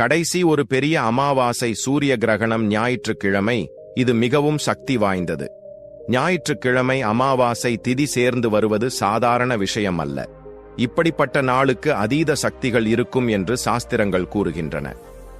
கடைசி ஒரு பெரிய அமாவாசை சூரிய கிரகணம் ஞாயிற்றுக்கிழமை இது மிகவும் சக்தி வாய்ந்தது. ஞாயிற்றுக்கிழமை அமாவாசை திதி சேர்ந்து வருவது சாதாரண விஷயம் அல்ல இப்படிப்பட்ட நாளுக்கு அதீத சக்திகள் இருக்கும் என்று சாஸ்திரங்கள் கூறுகின்றன.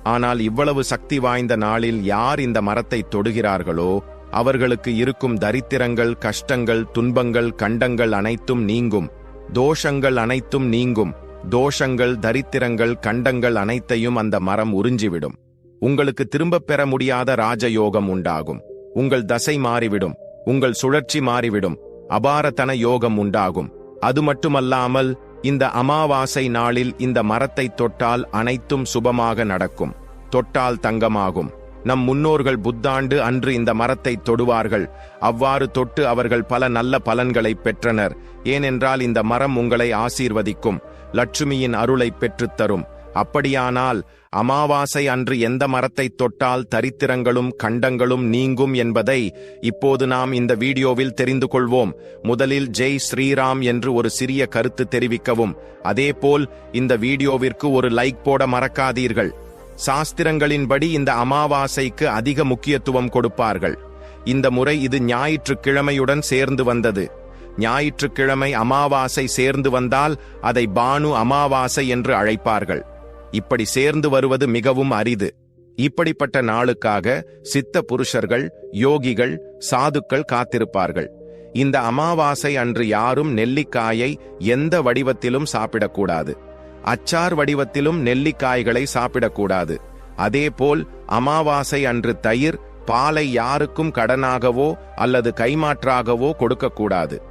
ஆனால் இவ்வளவு சக்தி வாய்ந்த நாளில் யார் இந்த மரத்தை தொடுகிறார்களோ அவர்களுக்கு இருக்கும் தரித்திரங்கள் கஷ்டங்கள் துன்பங்கள் கண்டங்கள் அனைத்தும் நீங்கும். தோஷங்கள் அனைத்தும் நீங்கும். தோஷங்கள் தரித்திரங்கள் கண்டங்கள் அனைத்தையும் அந்த மரம் உறிஞ்சிவிடும். உங்களுக்கு திரும்பப் பெற முடியாத ராஜயோகம் உண்டாகும். உங்கள் தசை மாறிவிடும். உங்கள் சுழற்சி மாறிவிடும். அபாரதன யோகம் உண்டாகும். அது மட்டுமல்லாமல் இந்த அமாவாசை நாளில் இந்த மரத்தை தொட்டால் அனைத்தும் சுபமாக நடக்கும். தொட்டால் தங்கமாகும். நம் முன்னோர்கள் புத்தாண்டு அன்று இந்த மரத்தை தொடுவார்கள். அவ்வாறு தொட்டு அவர்கள் பல நல்ல பலன்களை பெற்றனர். ஏனென்றால் இந்த மரம் உங்களை ஆசீர்வதிக்கும். லட்சுமியின் அருளை பெற்றுத்தரும் அப்படியானால் அமாவாசை அன்று எந்த மரத்தை தொட்டால் தரித்திரங்களும் கண்டங்களும் நீங்கும் என்பதை இப்போது நாம் இந்த வீடியோவில் தெரிந்து கொள்வோம். முதலில் ஜெய் ஸ்ரீராம் என்று ஒரு சிறிய கருத்து தெரிவிக்கவும். அதேபோல் இந்த வீடியோவிற்கு ஒரு லைக் போட மறக்காதீர்கள். சாஸ்திரங்களின்படி இந்த அமாவாசைக்கு அதிக முக்கியத்துவம் கொடுப்பார்கள். இந்த முறை இது ஞாயிற்றுக்கிழமையுடன் சேர்ந்து வந்தது. ஞாயிற்றுக்கிழமை அமாவாசை சேர்ந்து வந்தால் அதை பானு அமாவாசை என்று அழைப்பார்கள். இப்படி சேர்ந்து வருவது மிகவும் அரிது. இப்படிப்பட்ட நாளுக்காக சித்த புருஷர்கள் யோகிகள் சாதுக்கள் காத்திருப்பார்கள். இந்த அமாவாசை அன்று யாரும் நெல்லிக்காயை எந்த வடிவத்திலும் சாப்பிடக்கூடாது. அச்சார் வடிவத்திலும் நெல்லிக்காய்களை சாப்பிடக்கூடாது. அதேபோல் அமாவாசை அன்று தயிர் பாலை யாருக்கும் கடனாகவோ அல்லது கைமாற்றாகவோ கொடுக்கக்கூடாது.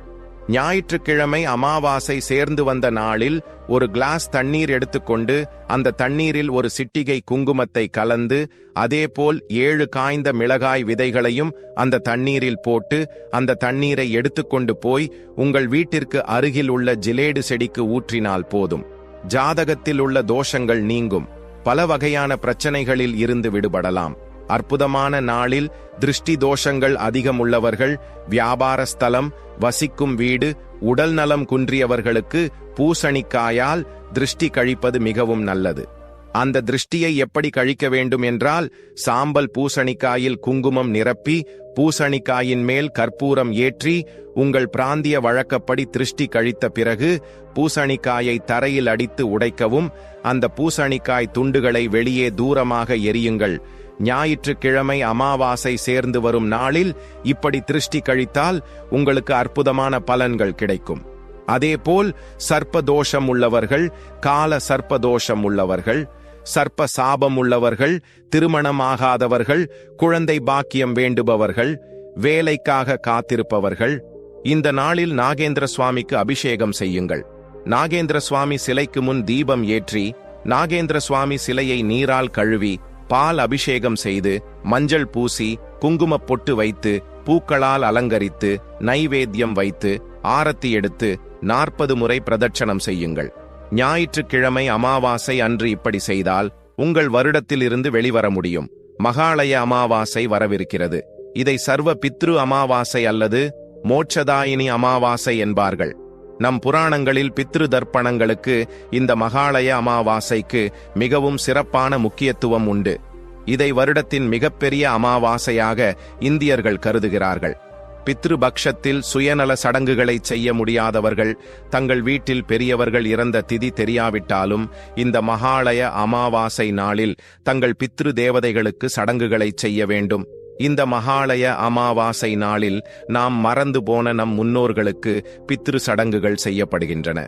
ஞாயிற்றுக்கிழமை அமாவாசை சேர்ந்து வந்த நாளில் ஒரு கிளாஸ் தண்ணீர் எடுத்துக்கொண்டு அந்த தண்ணீரில் ஒரு சிட்டிகை குங்குமத்தை கலந்து அதேபோல் ஏழு காய்ந்த மிளகாய் விதைகளையும் அந்த தண்ணீரில் போட்டு அந்த தண்ணீரை எடுத்துக்கொண்டு போய் உங்கள் வீட்டிற்கு அருகில் உள்ள ஜிலேடு செடிக்கு ஊற்றினால் போதும். ஜாதகத்தில் உள்ள தோஷங்கள் நீங்கும். பல வகையான பிரச்சனைகளில் இருந்து விடுபடலாம். அற்புதமான நாளில் திருஷ்டி தோஷங்கள் அதிகம் உள்ளவர்கள் வியாபார ஸ்தலம் வசிக்கும் வீடு உடல் நலம் குன்றியவர்களுக்கு பூசணிக்காயால் திருஷ்டி கழிப்பது மிகவும் நல்லது. அந்த திருஷ்டியை எப்படி கழிக்க வேண்டும் என்றால் சாம்பல் பூசணிக்காயில் குங்குமம் நிரப்பி பூசணிக்காயின் மேல் கற்பூரம் ஏற்றி உங்கள் பிராந்திய வழக்கப்படி திருஷ்டி கழித்த பிறகு பூசணிக்காயை தரையில் அடித்து உடைக்கவும் அந்த பூசணிக்காய் துண்டுகளை வெளியே தூரமாக எரியுங்கள் ஞாயிற்றுக்கிழமை அமாவாசை சேர்ந்து வரும் நாளில் இப்படி திருஷ்டி கழித்தால் உங்களுக்கு அற்புதமான பலன்கள் கிடைக்கும். அதேபோல் சர்ப்பதோஷம் உள்ளவர்கள் கால சர்ப்பதோஷம் உள்ளவர்கள் சர்ப்ப சாபம் உள்ளவர்கள் திருமணமாகாதவர்கள் குழந்தை பாக்கியம் வேண்டுபவர்கள் வேலைக்காக காத்திருப்பவர்கள் இந்த நாளில் நாகேந்திர சுவாமிக்கு அபிஷேகம் செய்யுங்கள். நாகேந்திர சுவாமி சிலைக்கு முன் தீபம் ஏற்றி நாகேந்திர சுவாமி சிலையை நீரால் கழுவி பால் அபிஷேகம் செய்து மஞ்சள் பூசி குங்குமப் பொட்டு வைத்து பூக்களால் அலங்கரித்து நைவேத்தியம் வைத்து ஆரத்தி எடுத்து நாற்பது முறை பிரதட்சணம் செய்யுங்கள். ஞாயிற்றுக்கிழமை அமாவாசை அன்று இப்படி செய்தால் உங்கள் வருடத்திலிருந்து வெளிவர முடியும். மகாலய அமாவாசை வரவிருக்கிறது. இதை சர்வ பித்ரு அமாவாசை அல்லது மோட்சதாயினி அமாவாசை என்பார்கள். நம் புராணங்களில் பித்ரு தர்ப்பணங்களுக்கு இந்த மகாலய அமாவாசைக்கு மிகவும் சிறப்பான முக்கியத்துவம் உண்டு. இதை வருடத்தின் மிகப்பெரிய அமாவாசையாக இந்தியர்கள் கருதுகிறார்கள். பித்ருபக்ஷத்தில் சுயநல சடங்குகளை செய்ய முடியாதவர்கள் தங்கள் வீட்டில் பெரியவர்கள் இறந்த திதி தெரியாவிட்டாலும் இந்த மகாலய அமாவாசை நாளில் தங்கள் பித்ரு தேவதைகளுக்கு சடங்குகளை செய்ய வேண்டும். இந்த மகாலய அமாவாசை நாளில் நாம் மறந்து போன நம் முன்னோர்களுக்கு பித்ரு சடங்குகள் செய்யப்படுகின்றன.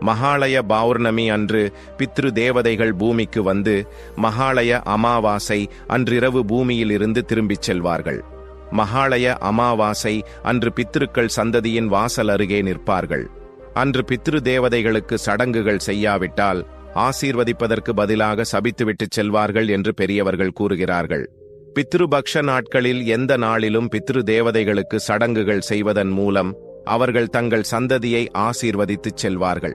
மகாலய பௌர்ணமி அன்று பித்ரு தேவதைகள் பூமிக்கு வந்து மகாலய அமாவாசை அன்றிரவு பூமியிலிருந்து திரும்பிச் செல்வார்கள். மகாலய அமாவாசை அன்று பித்ருக்கள் சந்ததியின் வாசல் அருகே நிற்பார்கள். அன்று பித்ரு தேவதைகளுக்கு சடங்குகள் செய்யாவிட்டால் ஆசீர்வதிப்பதற்கு பதிலாக சபித்துவிட்டுச் செல்வார்கள் என்று பெரியவர்கள் கூறுகிறார்கள். பித்ருபக்ஷ நாட்களில் எந்த நாளிலும் பித்ரு தேவதைகளுக்கு சடங்குகள் செய்வதன் மூலம் அவர்கள் தங்கள் சந்ததியை ஆசீர்வதித்துச் செல்வார்கள்.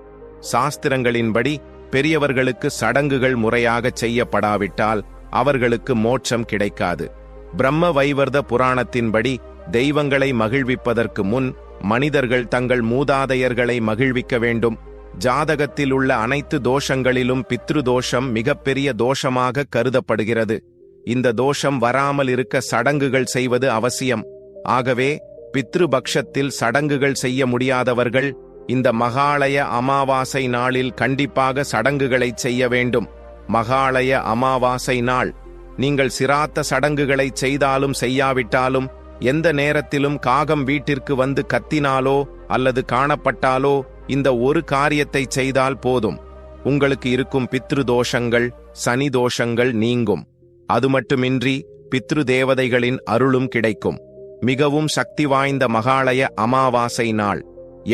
சாஸ்திரங்களின்படி பெரியவர்களுக்கு சடங்குகள் முறையாக செய்யப்படாவிட்டால் அவர்களுக்கு மோட்சம் கிடைக்காது. பிரம்ம வைவர்த புராணத்தின்படி தெய்வங்களை மகிழ்விப்பதற்கு முன் மனிதர்கள் தங்கள் மூதாதையர்களை மகிழ்விக்க வேண்டும். ஜாதகத்தில் உள்ள அனைத்து தோஷங்களிலும் பித்ரு தோஷம் மிகப்பெரிய தோஷமாக கருதப்படுகிறது. இந்த தோஷம் வராமல் இருக்க சடங்குகள் செய்வது அவசியம். ஆகவே பித்ருபக்ஷத்தில் சடங்குகள் செய்ய முடியாதவர்கள் இந்த மகாலய அமாவாசை நாளில் கண்டிப்பாக சடங்குகளை செய்ய வேண்டும். மகாலய அமாவாசை நாள். நீங்கள் சிராத்த சடங்குகளை செய்தாலும் செய்யாவிட்டாலும் எந்த நேரத்திலும் காகம் வீட்டிற்கு வந்து கத்தினாலோ அல்லது காணப்பட்டாலோ இந்த ஒரு காரியத்தை செய்தால் போதும். உங்களுக்கு இருக்கும் பித்ரு தோஷங்கள் சனி தோஷங்கள் நீங்கும். அது மட்டுமின்றி பித்ரு தேவதைகளின் அருளும் கிடைக்கும். மிகவும் சக்தி வாய்ந்த மகாலய அமாவாசை நாள்.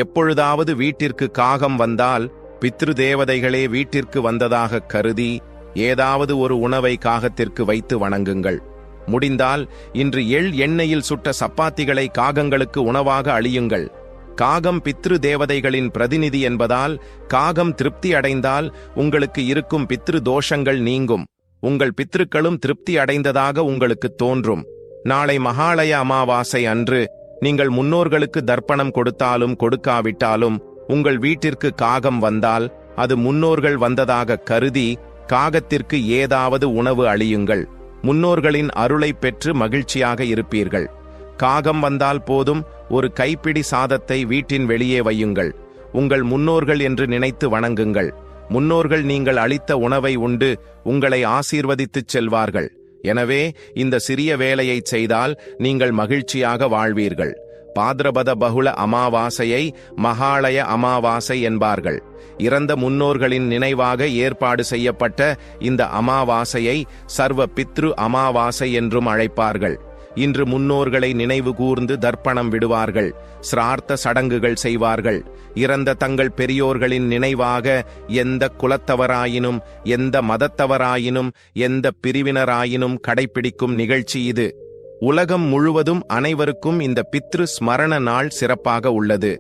எப்பொழுதாவது வீட்டிற்கு காகம் வந்தால் பித்ரு தேவதைகளே வீட்டிற்கு வந்ததாக கருதி ஏதாவது ஒரு உணவை காகத்திற்கு வைத்து வணங்குங்கள். முடிந்தால் இன்று எள் எண்ணெயில் சுட்ட சப்பாத்திகளை காகங்களுக்கு உணவாக அழியுங்கள். காகம் பித்ரு தேவதைகளின் பிரதிநிதி என்பதால் காகம் திருப்தி அடைந்தால் உங்களுக்கு இருக்கும் பித்ரு தோஷங்கள் நீங்கும். உங்கள் பித்ருக்களும் திருப்தி அடைந்ததாக உங்களுக்கு தோன்றும். நாளை மகாலய அமாவாசை அன்று நீங்கள் முன்னோர்களுக்கு தர்ப்பணம் கொடுத்தாலும் கொடுக்காவிட்டாலும் உங்கள் வீட்டிற்கு காகம் வந்தால் அது முன்னோர்கள் வந்ததாக கருதி காகத்திற்கு ஏதாவது உணவு அழியுங்கள் முன்னோர்களின் அருளை பெற்று மகிழ்ச்சியாக இருப்பீர்கள். காகம் வந்தால் போதும் ஒரு கைப்பிடி சாதத்தை வீட்டின் வெளியே வையுங்கள். உங்கள் முன்னோர்கள் என்று நினைத்து வணங்குங்கள். முன்னோர்கள் நீங்கள் அளித்த உணவை உண்டு உங்களை ஆசீர்வதித்துச் செல்வார்கள். எனவே இந்த சிறிய வேலையை செய்தால் நீங்கள் மகிழ்ச்சியாக வாழ்வீர்கள். பாத்ரபத பகுல அமாவாசையை மகாலய அமாவாசை என்பார்கள். இறந்த முன்னோர்களின் நினைவாக ஏற்பாடு செய்யப்பட்ட இந்த அமாவாசையை சர்வ பித்ரு அமாவாசை என்றும் அழைப்பார்கள். இன்று முன்னோர்களை நினைவு கூர்ந்து தர்ப்பணம் விடுவார்கள் சிரார்த்த சடங்குகள் செய்வார்கள். இறந்த தங்கள் பெரியோர்களின் நினைவாக எந்த குலத்தவராயினும் எந்த மதத்தவராயினும் எந்த பிரிவினராயினும் கடைபிடிக்கும் நிகழ்ச்சி இது. உலகம் முழுவதும் அனைவருக்கும் இந்த பித்ரு ஸ்மரண நாள் சிறப்பாக உள்ளது.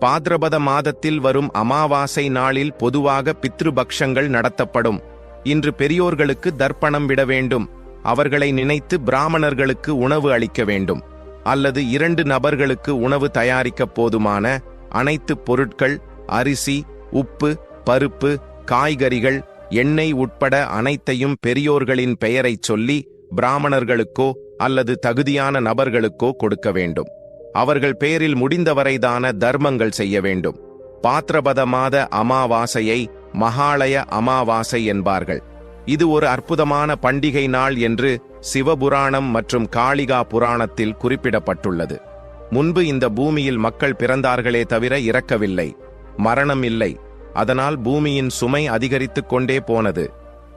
பாத்ரபத மாதத்தில் வரும் அமாவாசை நாளில் பொதுவாக பித்ருபக்ஷங்கள் நடத்தப்படும். இன்று பெரியோர்களுக்கு தர்ப்பணம் விட வேண்டும். அவர்களை நினைத்து பிராமணர்களுக்கு உணவு அளிக்க வேண்டும் அல்லது இரண்டு நபர்களுக்கு உணவு தயாரிக்க போதுமான அனைத்து பொருட்கள் அரிசி உப்பு பருப்பு காய்கறிகள் எண்ணெய் உட்பட அனைத்தையும் பெரியோர்களின் பெயரைச் சொல்லி பிராமணர்களுக்கோ அல்லது தகுதியான நபர்களுக்கோ கொடுக்க வேண்டும். அவர்கள் பெயரில் முடிந்தவரைதான தர்மங்கள் செய்ய வேண்டும். பாத்திரபத மாத அமாவாசையை மகாலய அமாவாசை என்பார்கள். இது ஒரு அற்புதமான பண்டிகை நாள் என்று சிவபுராணம் மற்றும் காளிகா புராணத்தில் குறிப்பிடப்பட்டுள்ளது. முன்பு இந்த பூமியில் மக்கள் பிறந்தார்களே தவிர இறக்கவில்லை. மரணம் இல்லை. அதனால் பூமியின் சுமை அதிகரித்துக் கொண்டே போனது.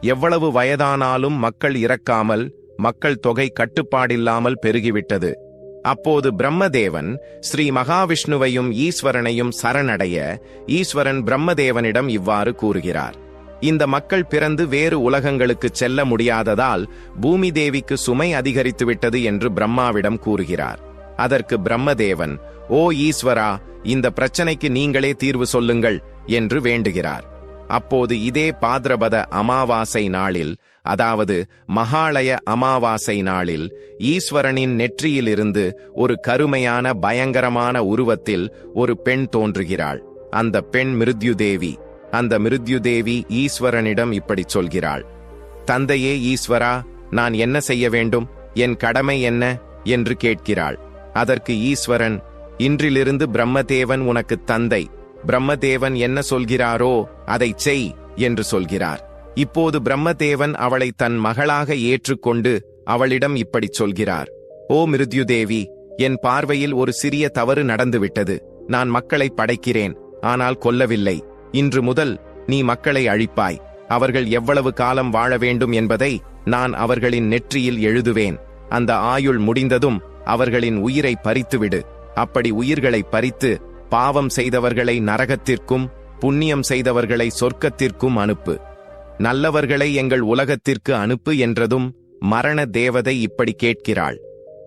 எவ்வளவு வயதானாலும் மக்கள் இறக்காமல் மக்கள் தொகை கட்டுப்பாடில்லாமல் பெருகிவிட்டது. அப்போது பிரம்மதேவன் ஸ்ரீ மகாவிஷ்ணுவையும் ஈஸ்வரனையும் சரணடைய ஈஸ்வரன் பிரம்மதேவனிடம் இவ்வாறு கூறுகிறார். இந்த மக்கள் பிறந்து வேறு உலகங்களுக்கு செல்ல முடியாததால் பூமி தேவிக்கு சுமை அதிகரித்துவிட்டது என்று பிரம்மாவிடம் கூறுகிறார். அதற்கு பிரம்மதேவன் ஓ ஈஸ்வரா இந்த பிரச்சனைக்கு நீங்களே தீர்வு சொல்லுங்கள் என்று வேண்டுகிறார். அப்போது இதே பாத்ரபத அமாவாசை நாளில் அதாவது மகாலய அமாவாசை நாளில் ஈஸ்வரனின் நெற்றியிலிருந்து ஒரு கருமையான பயங்கரமான உருவத்தில் ஒரு பெண் தோன்றுகிறாள். அந்த பெண் மிருத்யுதேவி அந்த மிருத்யுதேவி ஈஸ்வரனிடம் இப்படி சொல்கிறாள். தந்தையே ஈஸ்வரா நான் என்ன செய்ய வேண்டும்? என் கடமை என்ன? என்று கேட்கிறாள். அதற்கு ஈஸ்வரன் இன்றிலிருந்து பிரம்மதேவன் உனக்கு தந்தை. பிரம்மதேவன் என்ன சொல்கிறாரோ அதை செய் என்று சொல்கிறார். இப்போது பிரம்மதேவன் அவளை தன் மகளாக ஏற்றுக்கொண்டு அவளிடம் இப்படி சொல்கிறார். ஓ மிருத்யுதேவி என் பார்வையில் ஒரு சிறிய தவறு நடந்துவிட்டது. நான் மக்களை படைக்கிறேன். ஆனால் கொல்லவில்லை. இன்று முதல் நீ மக்களை அழிப்பாய். அவர்கள் எவ்வளவு காலம் வாழ வேண்டும் என்பதை நான் அவர்களின் நெற்றியில் எழுதுவேன். அந்த ஆயுள் முடிந்ததும் அவர்களின் உயிரை பறித்துவிடு. அப்படி உயிர்களை பறித்து பாவம் செய்தவர்களை நரகத்திற்கும் புண்ணியம் செய்தவர்களை சொர்க்கத்திற்கும் அனுப்பு. நல்லவர்களை எங்கள் உலகத்திற்கு அனுப்பு என்றதும் மரண தேவதை இப்படி கேட்கிறாள்.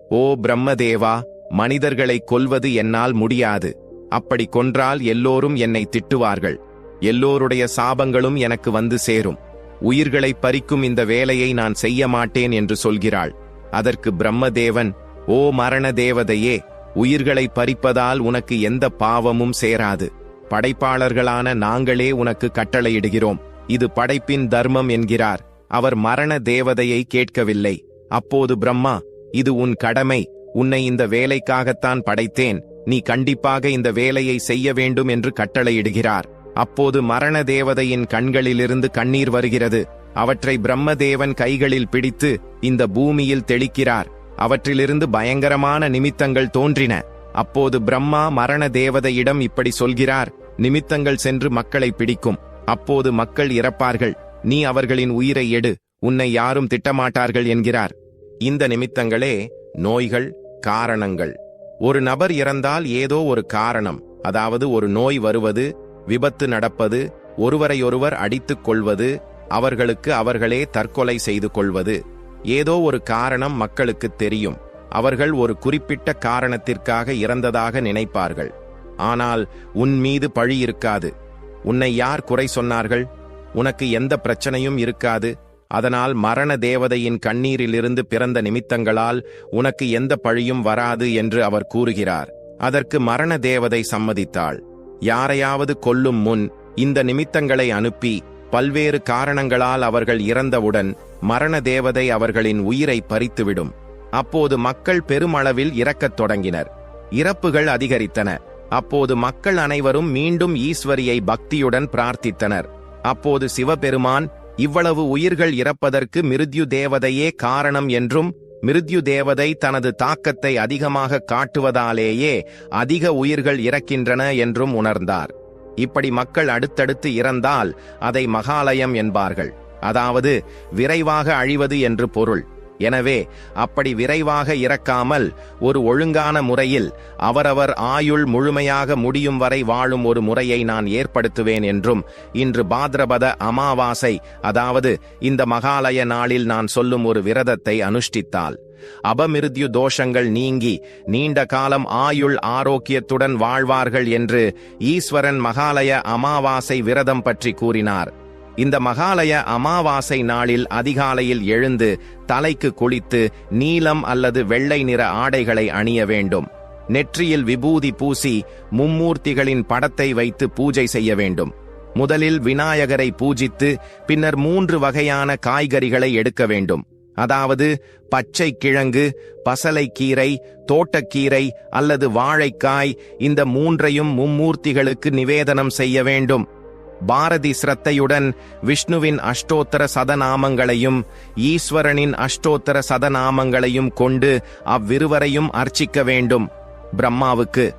ஓ பிரம்மதேவா மனிதர்களை கொல்வது என்னால் முடியாது. அப்படி கொன்றால் எல்லோரும் என்னை திட்டுவார்கள். எல்லோருடைய சாபங்களும் எனக்கு வந்து சேரும். உயிர்களை பறிக்கும் இந்த வேலையை நான் செய்ய மாட்டேன் என்று சொல்கிறாள். அதற்கு பிரம்மதேவன் ஓ மரண தேவதையே உயிர்களை பறிப்பதால் உனக்கு எந்த பாவமும் சேராது. படைப்பாளர்களான நாங்களே உனக்கு கட்டளையிடுகிறோம். இது படைப்பின் தர்மம் என்கிறார். அவர் மரண தேவதையை கேட்கவில்லை. அப்போது பிரம்மா இது உன் கடமை. உன்னை இந்த வேலைக்காகத்தான் படைத்தேன். நீ கண்டிப்பாக இந்த வேலையை செய்ய வேண்டும் என்று கட்டளையிடுகிறார். அப்போது மரண தேவதையின் கண்களிலிருந்து கண்ணீர் வருகிறது. அவற்றை பிரம்மதேவன் கைகளில் பிடித்து இந்த பூமியில் தெளிக்கிறார். அவற்றிலிருந்து பயங்கரமான நிமித்தங்கள் தோன்றின. அப்போது பிரம்மா மரண தேவதையிடம் இப்படி சொல்கிறார். நிமித்தங்கள் சென்று மக்களை பிடிக்கும். அப்போது மக்கள் இறப்பார்கள். நீ அவர்களின் உயிரை எடு. உன்னை யாரும் திட்டமாட்டார்கள் என்கிறார். இந்த நிமித்தங்களே நோய்கள் காரணங்கள். ஒரு நபர் இறந்தால் ஏதோ ஒரு காரணம். அதாவது ஒரு நோய் வருவது விபத்து நடப்பது ஒருவரையொருவர் அடித்துக் கொள்வது அவர்களுக்கு அவர்களே தற்கொலை செய்து கொள்வது. ஏதோ ஒரு காரணம் மக்களுக்கு தெரியும். அவர்கள் ஒரு குறிப்பிட்ட காரணத்திற்காக இறந்ததாக நினைப்பார்கள். ஆனால் உன் மீது பழி இருக்காது. உன்னை யார் குறை சொன்னார்கள்? உனக்கு எந்த பிரச்சனையும் இருக்காது. அதனால் மரண தேவதையின் கண்ணீரிலிருந்து பிறந்த நிமித்தங்களால் உனக்கு எந்த பழியும் வராது என்று அவர் கூறுகிறார். அதற்கு மரண தேவதை சம்மதித்தாள். யாரையாவது கொல்லும் முன் இந்த நிமித்தங்களை அனுப்பி பல்வேறு காரணங்களால் அவர்கள் இறந்தவுடன் மரண தேவதை அவர்களின் உயிரை பறித்துவிடும். அப்போது மக்கள் பெருமளவில் இறக்கத் தொடங்கினர். இறப்புகள் அதிகரித்தன. அப்போது மக்கள் அனைவரும் மீண்டும் ஈஸ்வரியை பக்தியுடன் பிரார்த்தித்தனர். அப்போது சிவபெருமான் இவ்வளவு உயிர்கள் இறப்பதற்கு மிருத்யு தேவதையே காரணம் என்றும் மிருத்யு தேவதை தனது தாக்கத்தை அதிகமாக காட்டுவதாலேயே அதிக உயிர்கள் இறக்கின்றன என்றும் உணர்ந்தார். இப்படி மக்கள் அடுத்தடுத்து இறந்தால் அதை மகாலயம் என்பார்கள். அதாவது விரைவாக அழிவது என்று பொருள். எனவே அப்படி விரைவாக இறக்காமல் ஒரு ஒழுங்கான முறையில் அவரவர் ஆயுள் முழுமையாக முடியும் வரை வாழும் ஒரு முறையை நான் ஏற்படுத்துவேன் என்றும் இன்று பாத்ரபத அமாவாசை அதாவது இந்த மகாலய நாளில் நான் சொல்லும் ஒரு விரதத்தை அனுஷ்டித்தால் அபமிருத்யு தோஷங்கள் நீங்கி நீண்ட காலம் ஆயுள் ஆரோக்கியத்துடன் வாழ்வார்கள் என்று ஈஸ்வரன் மகாலய அமாவாசை விரதம் பற்றி கூறினார். இந்த மகாலய அமாவாசை நாளில் அதிகாலையில் எழுந்து தலைக்கு குளித்து நீலம் அல்லது வெள்ளை நிற ஆடைகளை அணிய வேண்டும். நெற்றியில் விபூதி பூசி மும்மூர்த்திகளின் படத்தை வைத்து பூஜை செய்ய வேண்டும். முதலில் விநாயகரை பூஜித்து பின்னர் மூன்று வகையான காய்கறிகளை எடுக்க வேண்டும். அதாவது பச்சை கிழங்கு பசலைக்கீரை தோட்டக்கீரை அல்லது வாழைக்காய் இந்த மூன்றையும் மும்மூர்த்திகளுக்கு நிவேதனம் செய்ய வேண்டும். பாரதி சிரத்தையுடன் விஷ்ணுவின் அஷ்டோத்தர சதநாமங்களையும் ஈஸ்வரனின் அஷ்டோத்தர சதநாமங்களையும் கொண்டு அவ்விருவரையும் அர்ச்சிக்க வேண்டும். பிரம்மாவுக்கு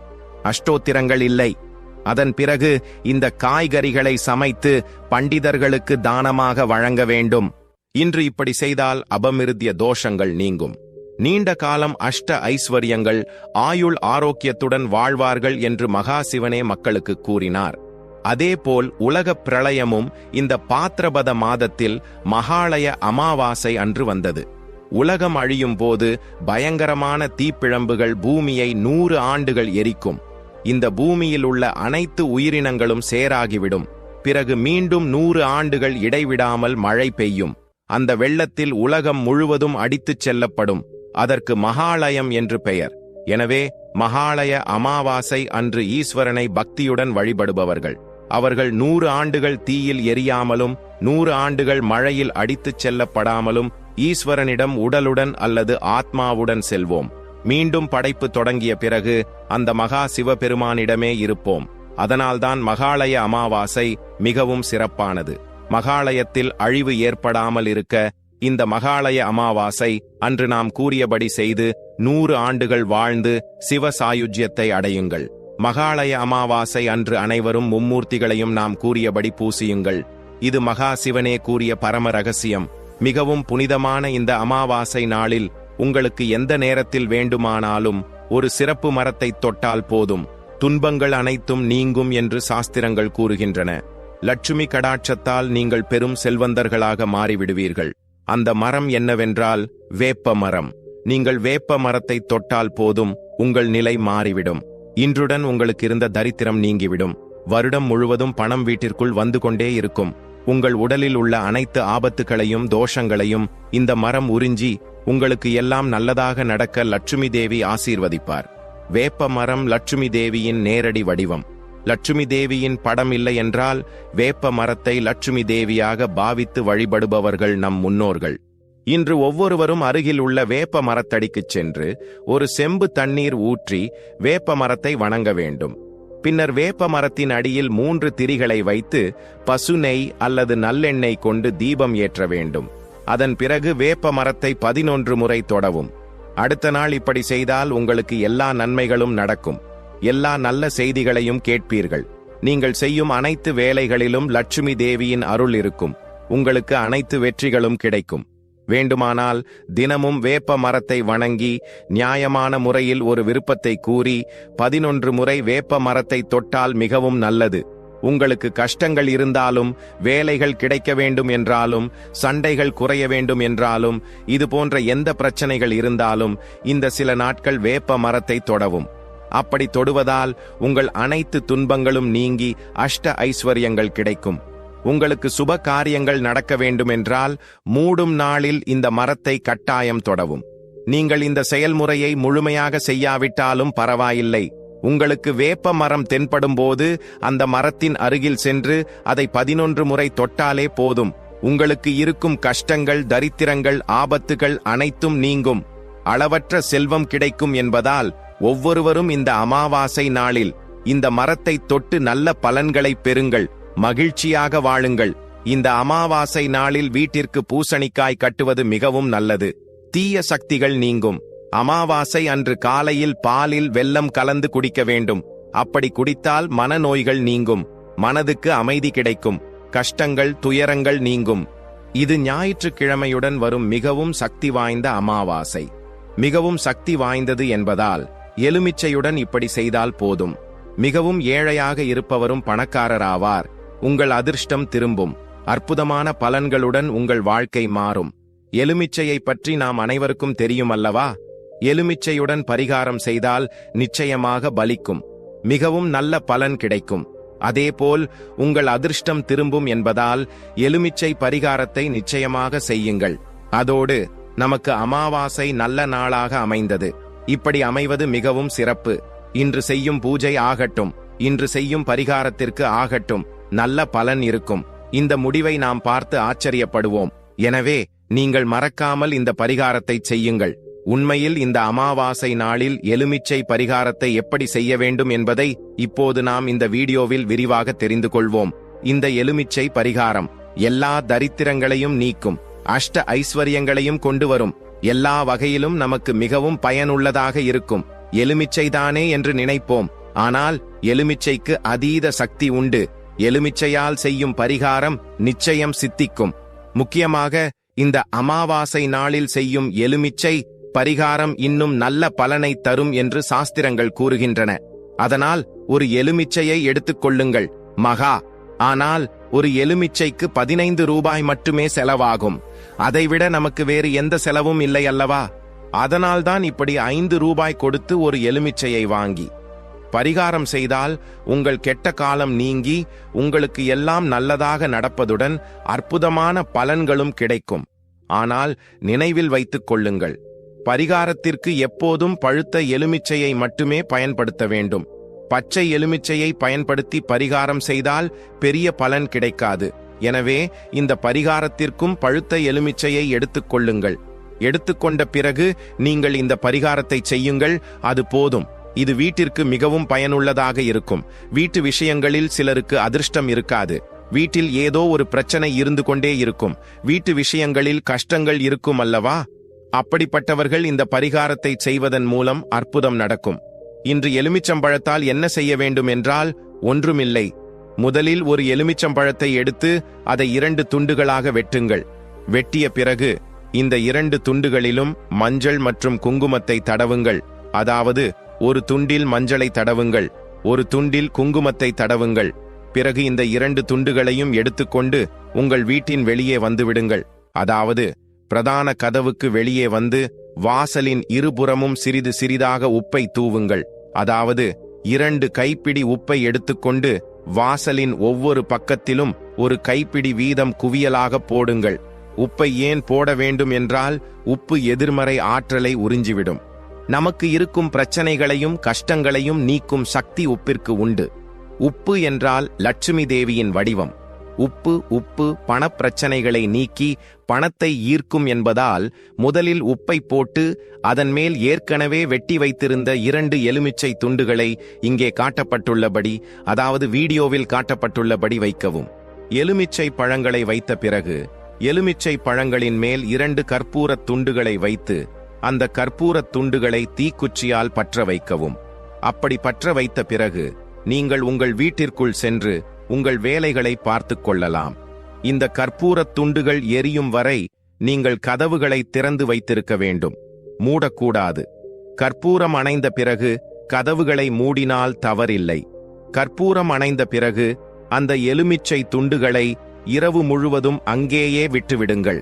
அஷ்டோத்திரங்கள் இல்லை. அதன் பிறகு இந்த காய்கறிகளை சமைத்து பண்டிதர்களுக்கு தானமாக வழங்க வேண்டும். இன்று இப்படி செய்தால் அபமிருத்திய தோஷங்கள் நீங்கும். நீண்ட காலம் அஷ்ட ஐஸ்வர்யங்கள் ஆயுள் ஆரோக்கியத்துடன் வாழ்வார்கள் என்று மகாசிவனே மக்களுக்கு கூறினார். அதேபோல் உலகப் பிரளயமும் இந்த பாத்திரபத மாதத்தில் மகாலய அமாவாசை அன்று வந்தது. உலகம் அழியும் போது பயங்கரமான தீப்பிழம்புகள் பூமியை நூறு ஆண்டுகள் எரிக்கும். இந்த பூமியில் உள்ள அனைத்து உயிரினங்களும் சேராகிவிடும். பிறகு மீண்டும் நூறு ஆண்டுகள் இடைவிடாமல் மழை பெய்யும். அந்த வெள்ளத்தில் உலகம் முழுவதும் அடித்துச் செல்லப்படும். அதற்கு மகாலயம் என்று பெயர். எனவே மகாலய அமாவாசை அன்று ஈஸ்வரனை பக்தியுடன் வழிபடுபவர்கள். அவர்கள் நூறு ஆண்டுகள் தீயில் எரியாமலும் நூறு ஆண்டுகள் மழையில் அடித்துச் செல்லப்படாமலும் ஈஸ்வரனிடம் உடலுடன் அல்லது ஆத்மாவுடன் செல்வோம். மீண்டும் படைப்பு தொடங்கிய பிறகு அந்த மகா சிவபெருமானிடமே இருப்போம். அதனால்தான் மகாலய அமாவாசை மிகவும் சிறப்பானது. மகாலயத்தில் அழிவு ஏற்படாமல் இருக்க இந்த மகாலய அமாவாசை அன்று நாம் கூறியபடி செய்து நூறு ஆண்டுகள் வாழ்ந்து சிவ சாயுஜ்யத்தை அடையுங்கள். மகாலய அமாவாசை அன்று அனைவரும் மும்மூர்த்திகளையும் நாம் கூறியபடி பூசியுங்கள். இது மகா சிவனே கூறிய பரம ரகசியம். மிகவும் புனிதமான இந்த அமாவாசை நாளில் உங்களுக்கு எந்த நேரத்தில் வேண்டுமானாலும் ஒரு சிறப்பு மரத்தை தொட்டால் போதும். துன்பங்கள் அனைத்தும் நீங்கும் என்று சாஸ்திரங்கள் கூறுகின்றன. லட்சுமி கடாட்சத்தால் நீங்கள் பெரும் செல்வந்தர்களாக மாறிவிடுவீர்கள். அந்த மரம் என்னவென்றால் வேப்ப மரம். நீங்கள் வேப்ப மரத்தை தொட்டால் போதும் உங்கள் நிலை மாறிவிடும். இன்றுடன் உங்களுக்கு இருந்த தரித்திரம் நீங்கிவிடும். வருடம் முழுவதும் பணம் வீட்டிற்குள் வந்து கொண்டே இருக்கும். உங்கள் உடலில் உள்ள அனைத்து ஆபத்துகளையும் தோஷங்களையும் இந்த மரம் உறிஞ்சி உங்களுக்கு எல்லாம் நல்லதாக நடக்க லட்சுமி தேவி ஆசீர்வதிப்பார். வேப்ப மரம் லட்சுமி தேவியின் நேரடி வடிவம். லட்சுமி தேவியின் படம் இல்லை என்றால் வேப்ப மரத்தை லட்சுமி தேவியாக பாவித்து வழிபடுபவர்கள் நம் முன்னோர்கள். இன்று ஒவ்வொருவரும் அருகில் உள்ள வேப்ப மரத்தடிக்குச் சென்று ஒரு செம்பு தண்ணீர் ஊற்றி வேப்ப மரத்தை வணங்க வேண்டும். பின்னர் வேப்ப மரத்தின் அடியில் மூன்று திரிகளை வைத்து பசு நெய் அல்லது நல்லெண்ணெய் கொண்டு தீபம் ஏற்ற வேண்டும். அதன் பிறகு வேப்ப மரத்தை பதினொன்று முறை தொடவும். அடுத்த நாள் இப்படி செய்தால் உங்களுக்கு எல்லா நன்மைகளும் நடக்கும். எல்லா நல்ல செய்திகளையும் கேட்பீர்கள். நீங்கள் செய்யும் அனைத்து வேலைகளிலும் லட்சுமி தேவியின் அருள் இருக்கும். உங்களுக்கு அனைத்து வெற்றிகளும் கிடைக்கும். வேண்டுமானால் தினமும் வேப்ப மரத்தை வணங்கி நியாயமான முறையில் ஒரு விருப்பத்தை கூறி பதினொன்று முறை வேப்ப மரத்தை தொட்டால் மிகவும் நல்லது. உங்களுக்கு கஷ்டங்கள் இருந்தாலும் வேலைகள் கிடைக்க வேண்டும் என்றாலும் சண்டைகள் குறைய வேண்டும் என்றாலும் இது போன்ற எந்த பிரச்சனைகள் இருந்தாலும் இந்த சில நாட்கள் வேப்ப மரத்தை தொடவும். அப்படி தொடுவதால் உங்கள் அனைத்து துன்பங்களும் நீங்கி அஷ்ட ஐஸ்வர்யங்கள் கிடைக்கும். உங்களுக்கு சுப காரியங்கள் நடக்க வேண்டுமென்றால் மூடும் நாளில் இந்த மரத்தை கட்டாயம் தொடவும். நீங்கள் இந்த செயல்முறையை முழுமையாக செய்யாவிட்டாலும் பரவாயில்லை. உங்களுக்கு வேப்ப மரம் தென்படும் போது அந்த மரத்தின் அருகில் சென்று அதை பதினொன்று முறை தொட்டாலே போதும். உங்களுக்கு இருக்கும் கஷ்டங்கள் தரித்திரங்கள் ஆபத்துகள் அனைத்தும் நீங்கும். அளவற்ற செல்வம் கிடைக்கும் என்பதால் ஒவ்வொருவரும் இந்த அமாவாசை நாளில் இந்த மரத்தை தொட்டு நல்ல பலன்களை பெறுங்கள். மகிழ்ச்சியாக வாழுங்கள். இந்த அமாவாசை நாளில் வீட்டிற்கு பூசணிக்காய் கட்டுவது மிகவும் நல்லது. தீய சக்திகள் நீங்கும். அமாவாசை அன்று காலையில் பாலில் வெல்லம் கலந்து குடிக்க வேண்டும். அப்படி குடித்தால் மனநோய்கள் நீங்கும். மனதுக்கு அமைதி கிடைக்கும். கஷ்டங்கள் துயரங்கள் நீங்கும். இது ஞாயிற்றுக்கிழமையுடன் வரும் மிகவும் சக்தி வாய்ந்த அமாவாசை. மிகவும் சக்தி வாய்ந்தது என்பதால் எலுமிச்சையுடன் இப்படி செய்தால் போதும். மிகவும் ஏழையாக இருப்பவரும் பணக்காரராவார். உங்கள் அதிர்ஷ்டம் திரும்பும். அற்புதமான பலன்களுடன் உங்கள் வாழ்க்கை மாறும். எலுமிச்சையை பற்றி நாம் அனைவருக்கும் தெரியும் அல்லவா எலுமிச்சையுடன் பரிகாரம் செய்தால் நிச்சயமாக பலிக்கும். மிகவும் நல்ல பலன் கிடைக்கும். அதேபோல் உங்கள் அதிர்ஷ்டம் திரும்பும் என்பதால் எலுமிச்சை பரிகாரத்தை நிச்சயமாக செய்யுங்கள். அதோடு நமக்கு அமாவாசை நல்ல நாளாக அமைந்தது. இப்படி அமைவது மிகவும் சிறப்பு. இன்று செய்யும் பூஜை ஆகட்டும். இன்று செய்யும் பரிகாரத்திற்கு ஆகட்டும். நல்ல பலன் இருக்கும். இந்த முடிவை நாம் பார்த்து ஆச்சரியப்படுவோம். எனவே நீங்கள் மறக்காமல் இந்த பரிகாரத்தை செய்யுங்கள். உண்மையில் இந்த அமாவாசை நாளில் எலுமிச்சை பரிகாரத்தை எப்படி செய்ய வேண்டும் என்பதை இப்போது நாம் இந்த வீடியோவில் விரிவாக தெரிந்து கொள்வோம். இந்த எலுமிச்சை பரிகாரம் எல்லா தரித்திரங்களையும் நீக்கும் அஷ்ட ஐஸ்வர்யங்களையும் கொண்டு வரும். எல்லா வகையிலும் நமக்கு மிகவும் பயனுள்ளதாக இருக்கும். எலுமிச்சைதானே என்று நினைப்போம். ஆனால் எலுமிச்சைக்கு அதீத சக்தி உண்டு. எலுமிச்சையால் செய்யும் பரிகாரம் நிச்சயம் சித்திக்கும். முக்கியமாக இந்த அமாவாசை நாளில் செய்யும் எலுமிச்சை பரிகாரம் இன்னும் நல்ல பலனை தரும் என்று சாஸ்திரங்கள் கூறுகின்றன. அதனால் ஒரு எலுமிச்சையை எடுத்துக் கொள்ளுங்கள். மகா! ஆனால் ஒரு எலுமிச்சைக்கு பதினைந்து ரூபாய் மட்டுமே செலவாகும். அதைவிட நமக்கு வேறு எந்த செலவும் இல்லை அல்லவா? அதனால்தான் இப்படி ஐந்து ரூபாய் கொடுத்து ஒரு எலுமிச்சையை வாங்கி. பரிகாரம் செய்தால் உங்கள் கெட்ட காலம் நீங்கி உங்களுக்கு எல்லாம் நல்லதாக நடப்பதுடன் அற்புதமான பலன்களும் கிடைக்கும். ஆனால் நினைவில் வைத்துக் கொள்ளுங்கள். பரிகாரத்திற்கு எப்போதும் பழுத்த எலுமிச்சையை மட்டுமே பயன்படுத்த வேண்டும். பச்சை எலுமிச்சையை பயன்படுத்தி பரிகாரம் செய்தால் பெரிய பலன் கிடைக்காது. எனவே இந்த பரிகாரத்திற்கும் பழுத்த எலுமிச்சையை எடுத்துக்கொள்ளுங்கள் எடுத்துக்கொண்ட பிறகு நீங்கள் இந்த பரிகாரத்தை செய்யுங்கள் அது போதும். இது வீட்டிற்கு மிகவும் பயனுள்ளதாக இருக்கும். வீட்டு விஷயங்களில் சிலருக்கு அதிர்ஷ்டம் இருக்காது. வீட்டில் ஏதோ ஒரு பிரச்சனை இருந்து கொண்டே இருக்கும். வீட்டு விஷயங்களில் கஷ்டங்கள் இருக்கும் அல்லவா? அப்படிப்பட்டவர்கள் இந்த பரிகாரத்தை செய்வதன் மூலம் அற்புதம் நடக்கும். இன்று எலுமிச்சம்பழத்தால் என்ன செய்ய வேண்டும் என்றால் ஒன்றுமில்லை. முதலில் ஒரு எலுமிச்சம்பழத்தை எடுத்து அதை இரண்டு துண்டுகளாக வெட்டுங்கள். வெட்டிய பிறகு இந்த இரண்டு துண்டுகளிலும் மஞ்சள் மற்றும் குங்குமத்தை தடவுங்கள். அதாவது ஒரு துண்டில் மஞ்சளை தடவுங்கள் ஒரு துண்டில் குங்குமத்தை தடவுங்கள். பிறகு இந்த இரண்டு துண்டுகளையும் எடுத்துக்கொண்டு உங்கள் வீட்டின் வெளியே வந்துவிடுங்கள். அதாவது பிரதான கதவுக்கு வெளியே வந்து வாசலின் இருபுறமும் சிறிது சிறிதாக உப்பை தூவுங்கள். அதாவது இரண்டு கைப்பிடி உப்பை எடுத்துக்கொண்டு வாசலின் ஒவ்வொரு பக்கத்திலும் ஒரு கைப்பிடி வீதம் குவியலாக போடுங்கள். உப்பை ஏன் போட வேண்டும் என்றால் உப்பு எதிர்மறை ஆற்றலை உறிஞ்சிவிடும். நமக்கு இருக்கும் பிரச்சனைகளையும் கஷ்டங்களையும் நீக்கும் சக்தி உப்பிற்கு உண்டு. உப்பு என்றால் லட்சுமி தேவியின் வடிவம். உப்பு உப்பு பணப்பிரச்சனைகளை நீக்கி பணத்தை ஈர்க்கும் என்பதால் முதலில் உப்பை போட்டு அதன் மேல் ஏற்கனவே வெட்டி வைத்திருந்த இரண்டு எலுமிச்சை துண்டுகளை இங்கே காட்டப்பட்டுள்ளபடி அதாவது வீடியோவில் காட்டப்பட்டுள்ளபடி வைக்கவும். எலுமிச்சை பழங்களை வைத்த பிறகு எலுமிச்சை பழங்களின் மேல் இரண்டு கற்பூரத் துண்டுகளை வைத்து அந்த கற்பூரத் துண்டுகளை தீக்குச்சியால் பற்ற வைக்கவும். அப்படி பற்ற வைத்த பிறகு நீங்கள் உங்கள் வீட்டிற்குள் சென்று உங்கள் வேலைகளை பார்த்துக் கொள்ளலாம். இந்த கற்பூரத் துண்டுகள் எரியும் வரை நீங்கள் கதவுகளை திறந்து வைத்திருக்க வேண்டும். மூடக்கூடாது. கற்பூரம் அணைந்த பிறகு கதவுகளை மூடினால் தவறில்லை. கற்பூரம் அணைந்த பிறகு அந்த எலுமிச்சை துண்டுகளை இரவு முழுவதும் அங்கேயே விட்டுவிடுங்கள்.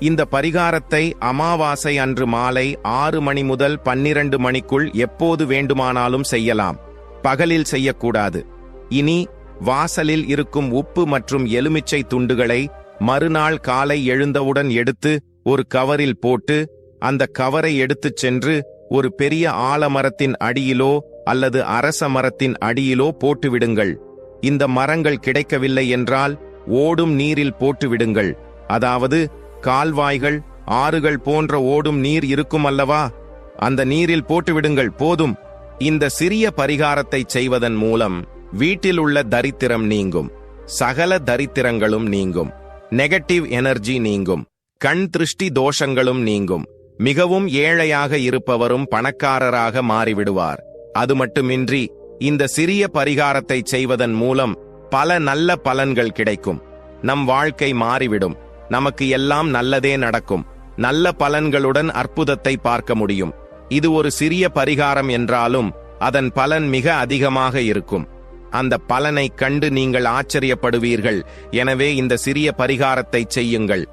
இந்த பரிகாரத்தை அமாவாசை அன்று மாலை ஆறு மணி முதல் பன்னிரண்டு மணிக்குள் எப்போது வேண்டுமானாலும் செய்யலாம். பகலில் செய்யக்கூடாது. இனி வாசலில் இருக்கும் உப்பு மற்றும் எலுமிச்சை துண்டுகளை மறுநாள் காலை எழுந்தவுடன் எடுத்து ஒரு கவரில் போட்டு அந்த கவரை எடுத்துச் சென்று ஒரு பெரிய ஆலமரத்தின் அடியிலோ அல்லது அரச மரத்தின் அடியிலோ போட்டுவிடுங்கள். இந்த மரங்கள் கிடைக்கவில்லை என்றால் ஓடும் நீரில் போட்டுவிடுங்கள். அதாவது கால்வாய்கள் ஆறுகள் போன்ற ஓடும் நீர் இருக்கும் அல்லவா அந்த நீரில் போட்டுவிடுங்கள் போதும். இந்த சிறிய பரிகாரத்தை செய்வதன் மூலம் வீட்டில் உள்ள தரித்திரம் நீங்கும். சகல தரித்திரங்களும் நீங்கும். நெகட்டிவ் எனர்ஜி நீங்கும். கண் திருஷ்டி தோஷங்களும் நீங்கும். மிகவும் ஏழையாக இருப்பவரும் பணக்காரராக மாறிவிடுவார். அது மட்டுமின்றி இந்த சிறிய பரிகாரத்தை செய்வதன் மூலம் பல நல்ல பலன்கள் கிடைக்கும். நம் வாழ்க்கை மாறிவிடும். நமக்கு எல்லாம் நல்லதே நடக்கும். நல்ல பலன்களுடன் அற்புதத்தை பார்க்க முடியும். இது ஒரு சிறிய பரிகாரம் என்றாலும் அதன் பலன் மிக அதிகமாக இருக்கும். அந்த பலனை கண்டு நீங்கள் ஆச்சரியப்படுவீர்கள். எனவே இந்த சிறிய பரிகாரத்தை செய்யுங்கள்.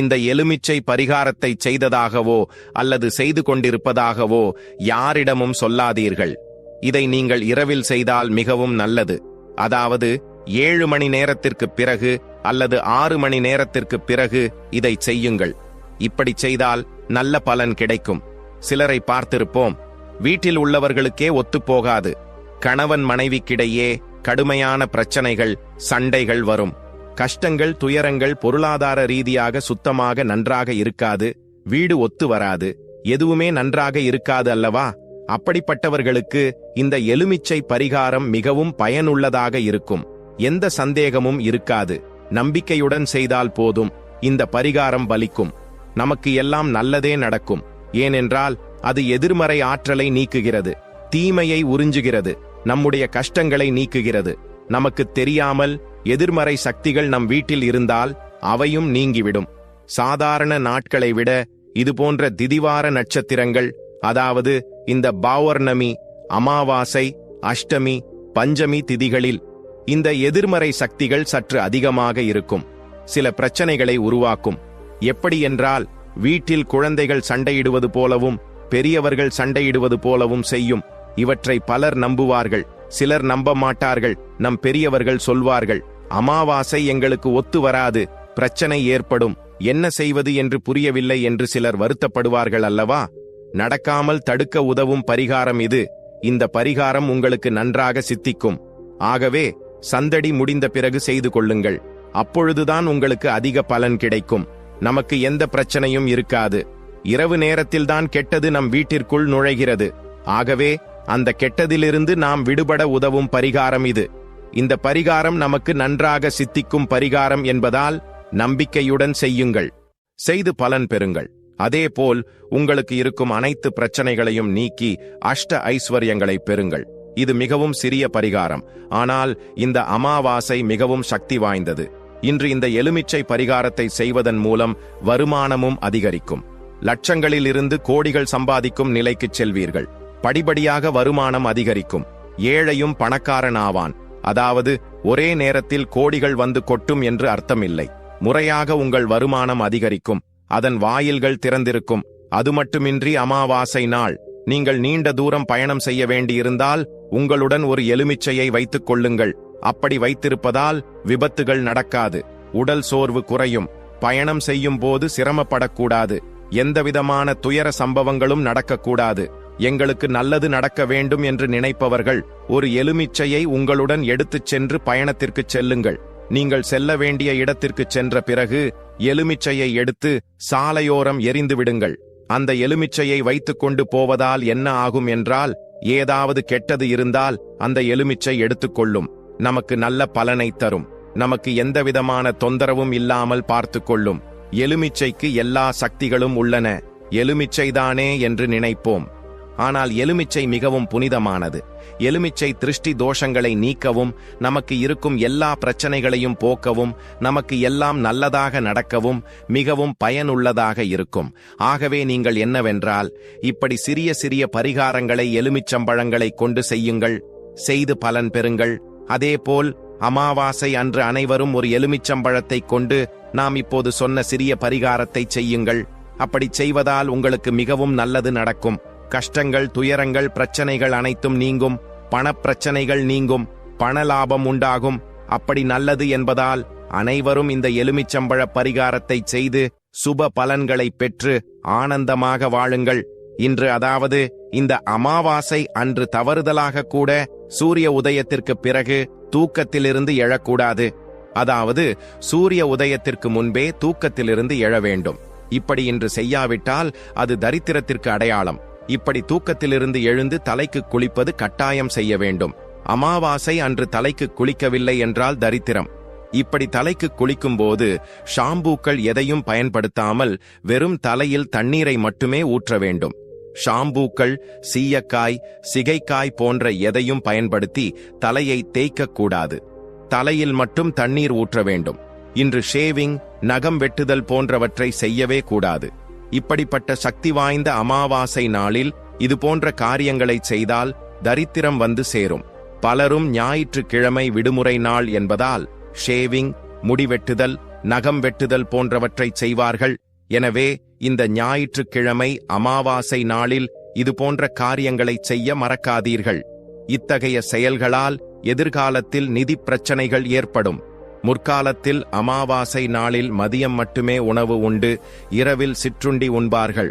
இந்த எலுமிச்சை பரிகாரத்தை செய்ததாகவோ அல்லது செய்து கொண்டிருப்பதாகவோ யாரிடமும் சொல்லாதீர்கள். இதை நீங்கள் இரவில் செய்தால் மிகவும் நல்லது. அதாவது ஏழு மணி நேரத்திற்கு பிறகு அல்லது ஆறு மணி நேரத்திற்கு பிறகு இதை செய்யுங்கள். இப்படி செய்தால் நல்ல பலன் கிடைக்கும். சிலரை பார்த்திருப்போம். வீட்டில் உள்ளவர்களுக்கே ஒத்துப்போகாது கணவன் மனைவிக்கிடையே கடுமையான பிரச்சனைகள் சண்டைகள் வரும். கஷ்டங்கள் துயரங்கள் பொருளாதார ரீதியாக சுத்தமாக நன்றாக இருக்காது. வீடு ஒத்து வராது. எதுவுமே நன்றாக இருக்காது அல்லவா? அப்படிப்பட்டவர்களுக்கு இந்த எலுமிச்சை பரிகாரம் மிகவும் பயனுள்ளதாக இருக்கும். எந்த சந்தேகமும் இருக்காது. நம்பிக்கையுடன் செய்தால் போதும். இந்த பரிகாரம் பலிக்கும் நமக்கு எல்லாம் நல்லதே நடக்கும். ஏனென்றால் அது எதிர்மறை ஆற்றலை நீக்குகிறது. தீமையை உறிஞ்சுகிறது. நம்முடைய கஷ்டங்களை நீக்குகிறது. நமக்கு தெரியாமல் எதிர்மறை சக்திகள் நம் வீட்டில் இருந்தால் அவையும் நீங்கிவிடும். சாதாரண நாட்களை விட இதுபோன்ற திதிவார நட்சத்திரங்கள் அதாவது இந்த பௌர்ணமி அமாவாசை அஷ்டமி பஞ்சமி திதிகளில் இந்த எதிர்மறை சக்திகள் சற்று அதிகமாக இருக்கும். சில பிரச்சனைகளை உருவாக்கும். எப்படி என்றால் வீட்டில் குழந்தைகள் சண்டையிடுவது போலவும் பெரியவர்கள் சண்டையிடுவது போலவும் செய்யும். இவற்றை பலர் நம்புவார்கள். சிலர் நம்ப மாட்டார்கள். நம் பெரியவர்கள் சொல்வார்கள் அமாவாசை எங்களுக்கு ஒத்து வராது. பிரச்சனை ஏற்படும். என்ன செய்வது என்று புரியவில்லை என்று சிலர் வருத்தப்படுவார்கள் அல்லவா? நடக்காமல் தடுக்க உதவும் பரிகாரம் இது. இந்த பரிகாரம் உங்களுக்கு நன்றாக சித்திக்கும். ஆகவே சந்தடி முடிந்த பிறகு செய்து கொள்ளுங்கள். அப்பொழுதுதான் உங்களுக்கு அதிக பலன் கிடைக்கும். நமக்கு எந்த பிரச்சனையும் இருக்காது. இரவு நேரத்தில்தான் கெட்டது நம் வீட்டிற்குள் நுழைகிறது. ஆகவே அந்த கெட்டதிலிருந்து நாம் விடுபட உதவும் பரிகாரம் இது. இந்த பரிகாரம் நமக்கு நன்றாக சித்திக்கும் பரிகாரம் என்பதால் நம்பிக்கையுடன் செய்யுங்கள். செய்து பலன் பெறுங்கள். அதேபோல் உங்களுக்கு இருக்கும் அனைத்து பிரச்சனைகளையும் நீக்கி அஷ்ட ஐஸ்வர்யங்களை பெறுங்கள். இது மிகவும் சிறிய பரிகாரம். ஆனால் இந்த அமாவாசை மிகவும் சக்தி வாய்ந்தது. இன்று இந்த எலுமிச்சை பரிகாரத்தை செய்வதன் மூலம் வருமானமும் அதிகரிக்கும். லட்சங்களில் இருந்து கோடிகள் சம்பாதிக்கும் நிலைக்குச் செல்வீர்கள். படிபடியாக வருமானம் அதிகரிக்கும். ஏழையும் பணக்காரன் ஆவான் அதாவது ஒரே நேரத்தில் கோடிகள் வந்து கொட்டும் என்று அர்த்தமில்லை. முறையாக உங்கள் வருமானம் அதிகரிக்கும். அதன் வாயில்கள் திறந்திருக்கும். அது மட்டுமின்றி அமாவாசை நாள். நீங்கள் நீண்ட தூரம் பயணம் செய்ய வேண்டியிருந்தால் உங்களுடன் ஒரு எலுமிச்சையை வைத்துக் கொள்ளுங்கள். அப்படி வைத்திருப்பதால் விபத்துகள் நடக்காது. உடல் சோர்வு குறையும். பயணம் செய்யும் போது சிரமப்படக்கூடாது. எந்தவிதமான துயர சம்பவங்களும் நடக்கக்கூடாது. எங்களுக்கு நல்லது நடக்க வேண்டும் என்று நினைப்பவர்கள் ஒரு எலுமிச்சையை உங்களுடன் எடுத்துச் சென்று பயணத்திற்குச் செல்லுங்கள். நீங்கள் செல்ல வேண்டிய இடத்திற்குச் சென்ற பிறகு எலுமிச்சையை எடுத்து சாலையோரம் எரிந்து விடுங்கள் அந்த எலுமிச்சையை வைத்துக்கொண்டு போவதால் என்ன ஆகும் என்றால் ஏதாவது கெட்டது இருந்தால் அந்த எலுமிச்சை எடுத்துக்கொள்ளும். நமக்கு நல்ல பலனை தரும். நமக்கு எந்தவிதமான தொந்தரவும் இல்லாமல் பார்த்துக் கொள்ளும் எலுமிச்சைக்கு எல்லா சக்திகளும் உள்ளன. எலுமிச்சைதானே என்று நினைப்போம். ஆனால் எலுமிச்சை மிகவும் புனிதமானது. எலுமிச்சை திருஷ்டி தோஷங்களை நீக்கவும் நமக்கு இருக்கும் எல்லா பிரச்சனைகளையும் போக்கவும் நமக்கு எல்லாம் நல்லதாக நடக்கவும் மிகவும் பயனுள்ளதாக இருக்கும். ஆகவே நீங்கள் என்னவென்றால் இப்படி சிறிய சிறிய பரிகாரங்களை எலுமிச்சம்பழங்களை கொண்டு செய்யுங்கள் செய்து பலன் பெறுங்கள். அதேபோல் அமாவாசை அன்று அனைவரும் ஒரு எலுமிச்சம்பழத்தை கொண்டு நாம் இப்போது சொன்ன சிறிய பரிகாரத்தை செய்யுங்கள். அப்படி செய்வதால் உங்களுக்கு மிகவும் நல்லது நடக்கும். கஷ்டங்கள் துயரங்கள் பிரச்சனைகள் அனைத்தும் நீங்கும். பணப்பிரச்சனைகள் நீங்கும். பண லாபம் உண்டாகும். அப்படி நல்லது என்பதால் அனைவரும் இந்த எலுமிச்சம்பழ பரிகாரத்தை செய்து சுப பலன்களை பெற்று ஆனந்தமாக வாழுங்கள். இன்று அதாவது இந்த அமாவாசை அன்று தவறுதலாக கூட சூரிய உதயத்திற்கு பிறகு தூக்கத்திலிருந்து எழக்கூடாது. அதாவது சூரிய உதயத்திற்கு முன்பே தூக்கத்திலிருந்து எழ வேண்டும். இப்படி இன்று செய்யாவிட்டால் அது தரித்திரத்திற்கு அடையாளம். இப்படி தூக்கத்திலிருந்து எழுந்து தலைக்கு குளிப்பது கட்டாயம் செய்ய வேண்டும். அமாவாசை அன்று தலைக்கு குளிக்கவில்லை என்றால் தரித்திரம். இப்படி தலைக்கு குளிக்கும்போது ஷாம்பூக்கள் எதையும் பயன்படுத்தாமல் வெறும் தலையில் தண்ணீரை மட்டுமே ஊற்ற வேண்டும். ஷாம்பூக்கள் சீயக்காய் சிகைக்காய் போன்ற எதையும் பயன்படுத்தி தலையை தேய்க்கக்கூடாது தலையில் மட்டும் தண்ணீர் ஊற்ற வேண்டும். இன்று ஷேவிங் நகம் வெட்டுதல் போன்றவற்றை செய்யவே கூடாது. இப்படிப்பட்ட சக்தி வாய்ந்த அமாவாசை நாளில் இது போன்ற காரியங்களை செய்தால் தரித்திரம் வந்து சேரும். பலரும் ஞாயிற்றுக்கிழமை விடுமுறை நாள் என்பதால் ஷேவிங் முடிவெட்டுதல் நகம் வெட்டுதல் போன்றவற்றை செய்வார்கள். எனவே இந்த ஞாயிற்றுக்கிழமை அமாவாசை நாளில் இது போன்ற காரியங்களை செய்ய மறக்காதீர்கள். இத்தகைய செயல்களால் எதிர்காலத்தில் நிதி பிரச்சனைகள் ஏற்படும். முற்காலத்தில் அமாவாசை நாளில் மதியம் மட்டுமே உணவு உண்டு இரவில் சிற்றுண்டி உண்பார்கள்.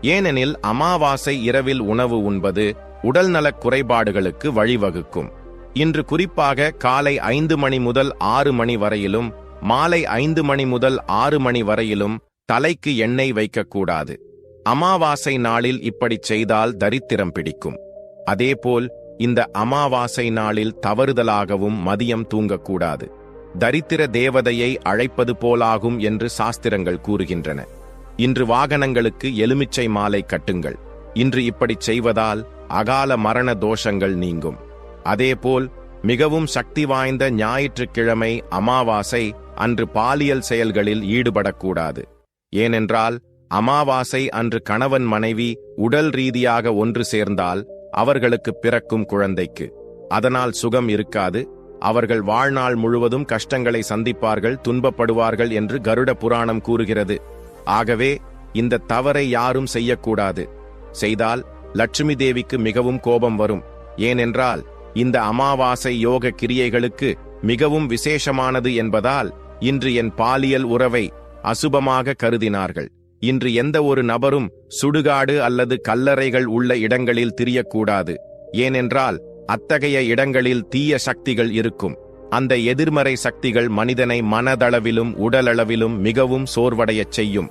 ஏனெனில் அமாவாசை இரவில் உணவு உண்பது உடல்நலக் குறைபாடுகளுக்கு வழிவகுக்கும். இன்று குறிப்பாக காலை ஐந்து மணி முதல் ஆறு மணி வரையிலும் மாலை ஐந்து மணி முதல் ஆறு மணி வரையிலும் தலைக்கு எண்ணெய் வைக்கக்கூடாது. அமாவாசை நாளில் இப்படிச் செய்தால் தரித்திரம் பிடிக்கும். அதேபோல் இந்த அமாவாசை நாளில் தவறுதலாகவும் மதியம் தூங்கக்கூடாது. தரித்திர தேவதையை அழைப்பது போலாகும் என்று சாஸ்திரங்கள் கூறுகின்றன. இன்று வாகனங்களுக்கு எலுமிச்சை மாலை கட்டுங்கள். இன்று இப்படிச் செய்வதால் அகால மரண தோஷங்கள் நீங்கும். அதேபோல் மிகவும் சக்தி வாய்ந்த ஞாயிற்றுக்கிழமை அமாவாசை அன்று பாலியல் செயல்களில் ஈடுபடக்கூடாது. ஏனென்றால் அமாவாசை அன்று கணவன் மனைவி உடல் ரீதியாக ஒன்று சேர்ந்தால் அவர்களுக்கு பிறக்கும் குழந்தைக்கு. அதனால் சுகம் இருக்காது. அவர்கள் வாழ்நாள் முழுவதும் கஷ்டங்களை சந்திப்பார்கள் துன்பப்படுவார்கள் என்று கருட புராணம் கூறுகிறது. ஆகவே இந்த தவறை யாரும் செய்யக்கூடாது. செய்தால் லட்சுமி தேவிக்கு மிகவும் கோபம் வரும். ஏனென்றால் இந்த அமாவாசை யோக கிரியைகளுக்கு மிகவும் விசேஷமானது என்பதால் இன்று என் பாலியல் உறவை அசுபமாக கருதினார்கள். இன்று எந்த ஒரு நபரும் சுடுகாடு அல்லது கல்லறைகள் உள்ள இடங்களில் திரியக்கூடாது. ஏனென்றால் அத்தகைய இடங்களில் தீய சக்திகள் இருக்கும். அந்த எதிர்மறை சக்திகள் மனிதனை மனதளவிலும் உடலளவிலும் மிகவும் சோர்வடையச் செய்யும்.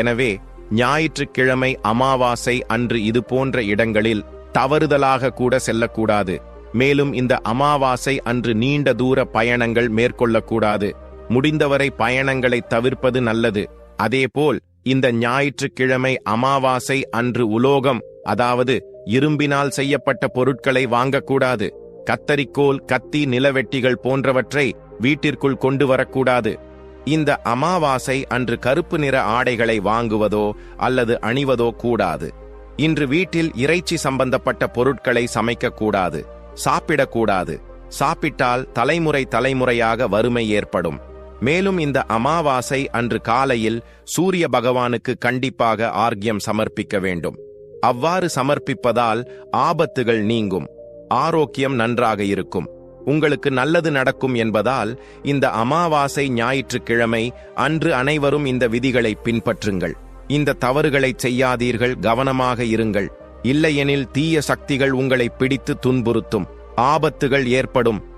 எனவே ஞாயிற்றுக்கிழமை அமாவாசை அன்று இது போன்ற இடங்களில் தவறுதலாக கூட செல்லக்கூடாது. மேலும் இந்த அமாவாசை அன்று நீண்ட தூர பயணங்கள் மேற்கொள்ளக்கூடாது. முடிந்தவரை பயணங்களை தவிர்ப்பது நல்லது. அதேபோல் இந்த ஞாயிற்றுக்கிழமை அமாவாசை அன்று உலோகம் அதாவது இரும்பினால் செய்யப்பட்ட பொருட்களை வாங்கக்கூடாது. கத்தரிக்கோல் கத்தி நிலவெட்டிகள் போன்றவற்றை வீட்டிற்குள் கொண்டு வரக்கூடாது. இந்த அமாவாசை அன்று கருப்பு நிற ஆடைகளை வாங்குவதோ அல்லது அணிவதோ கூடாது. இன்று வீட்டில் இறைச்சி சம்பந்தப்பட்ட பொருட்களை சமைக்கக்கூடாது. சாப்பிடக்கூடாது. சாப்பிட்டால் தலைமுறை தலைமுறையாக வறுமை ஏற்படும். மேலும் இந்த அமாவாசை அன்று காலையில் சூரிய பகவானுக்கு கண்டிப்பாக ஆர்கியம் சமர்ப்பிக்க வேண்டும். அவ்வாறு சமர்ப்பிப்பதால் ஆபத்துகள் நீங்கும். ஆரோக்கியம் நன்றாக இருக்கும். உங்களுக்கு நல்லது நடக்கும் என்பதால் இந்த அமாவாசை ஞாயிற்றுக்கிழமை அன்று அனைவரும் இந்த விதிகளை பின்பற்றுங்கள். இந்த தவறுகளை செய்யாதீர்கள் கவனமாக இருங்கள். இல்லையெனில் தீய சக்திகள் உங்களை பிடித்து துன்புறுத்தும். ஆபத்துகள் ஏற்படும்.